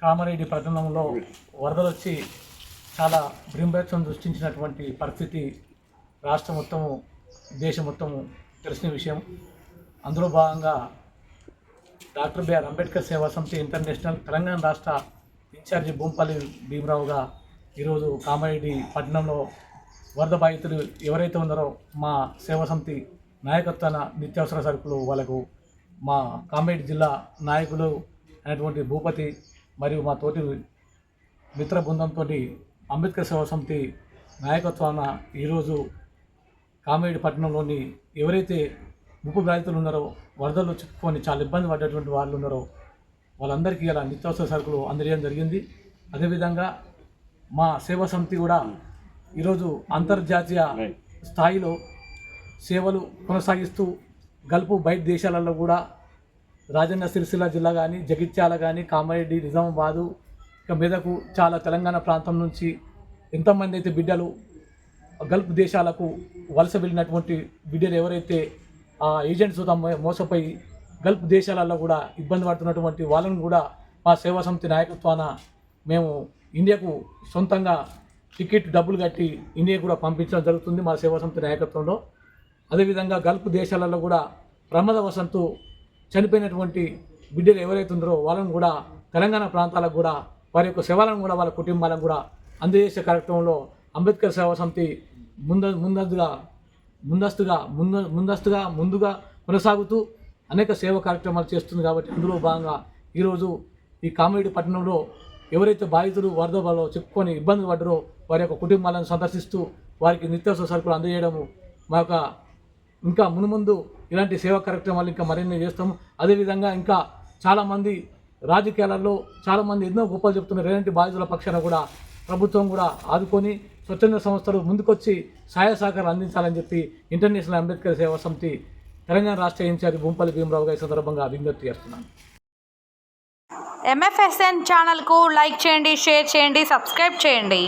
కామారెడ్డి పట్టణంలో వరదలు వచ్చి చాలా భీభత్సం సృష్టించినటువంటి పరిస్థితి రాష్ట్రం మొత్తము దేశం మొత్తము తెలిసిన విషయం. అందులో భాగంగా డాక్టర్ బిఆర్ అంబేద్కర్ సేవా సమితి ఇంటర్నేషనల్ తెలంగాణ రాష్ట్ర ఇన్ఛార్జి భూంపల్లి భీమరావుగా ఈరోజు కామారెడ్డి పట్టణంలో వరద బాధితులు ఎవరైతే ఉన్నారో మా సేవా సమితి నాయకత్వాన నిత్యావసర సరుకులు వాళ్ళకు మా కామారెడ్డి జిల్లా నాయకులు అయినటువంటి భూపతి మరియు మా తోటి మిత్ర బృందంతో అంబేద్కర్ సేవా సమితి నాయకత్వాన ఈరోజు కామారెడ్డి పట్టణంలోని ఎవరైతే ముప్పు బాధితులు ఉన్నారో వరదలు చిక్కుకొని చాలా ఇబ్బంది పడ్డటువంటి వాళ్ళు ఉన్నారో వాళ్ళందరికీ ఇలా నిత్యావసర సరుకులు అందజేయడం జరిగింది. అదేవిధంగా మా సేవా సమితి కూడా ఈరోజు అంతర్జాతీయ స్థాయిలో సేవలు కొనసాగిస్తూ గల్పు బయట దేశాలలో కూడా రాజన్న సిరిసిల్ల జిల్లా కానీ జగిత్యాల కానీ కామారెడ్డి నిజామాబాదు ఇక మీదకు చాలా తెలంగాణ ప్రాంతం నుంచి ఎంతమంది అయితే బిడ్డలు గల్ఫ్ దేశాలకు వలస వెళ్ళినటువంటి బిడ్డలు ఎవరైతే ఆ ఏజెంట్స్ మోసపోయి గల్ఫ్ దేశాలలో కూడా ఇబ్బంది పడుతున్నటువంటి వాళ్ళను కూడా మా సేవా సమితి నాయకత్వాన మేము ఇండియాకు సొంతంగా టికెట్ డబ్బులు కట్టి ఇండియా కూడా పంపించడం జరుగుతుంది మా సేవా సమితి నాయకత్వంలో. అదేవిధంగా గల్ఫ్ దేశాలలో కూడా ప్రమాదవశంతు చనిపోయినటువంటి బిడ్డలు ఎవరైతే ఉన్నారో వాళ్ళను కూడా తెలంగాణ ప్రాంతాలకు కూడా వారి యొక్క సేవలను కూడా వాళ్ళ కుటుంబాలకు కూడా అందజేసే కార్యక్రమంలో అంబేద్కర్ సేవా సమితి ముంద ముందస్తుగా ముందస్తుగా ముంద ముందస్తుగా ముందుగా కొనసాగుతూ అనేక సేవా కార్యక్రమాలు చేస్తుంది కాబట్టి అందులో భాగంగా ఈరోజు ఈ కామెడీ పట్టణంలో ఎవరైతే బాధితులు వరద వాళ్ళు చెప్పుకొని ఇబ్బంది పడ్డరో వారి యొక్క కుటుంబాలను సందర్శిస్తూ వారికి నిత్యావసర సరుకులు అందజేయడము మా యొక్క ఇంకా మునుముందు ఇలాంటి సేవా కార్యక్రమాలు ఇంకా మరిన్ని చేస్తాము. అదేవిధంగా ఇంకా చాలామంది రాజకీయాలలో చాలామంది ఎన్నో గొప్పలు చెప్తున్నారు. ఇలాంటి బాధితుల పక్షాన కూడా ప్రభుత్వం కూడా ఆదుకొని స్వచ్ఛంద సంస్థలు ముందుకొచ్చి సహాయ సహకారం అందించాలని చెప్పి ఇంటర్నేషనల్ అంబేద్కర్ సేవా సమితి తెలంగాణ రాష్ట్ర ఇన్ఛార్జి భూంపల్లి భీమరావు గారి సందర్భంగా విజ్ఞప్తి చేస్తున్నాను. ఎంఎఫ్ఎస్ఎన్ ఛానల్కు లైక్ చేయండి షేర్ చేయండి సబ్స్క్రైబ్ చేయండి.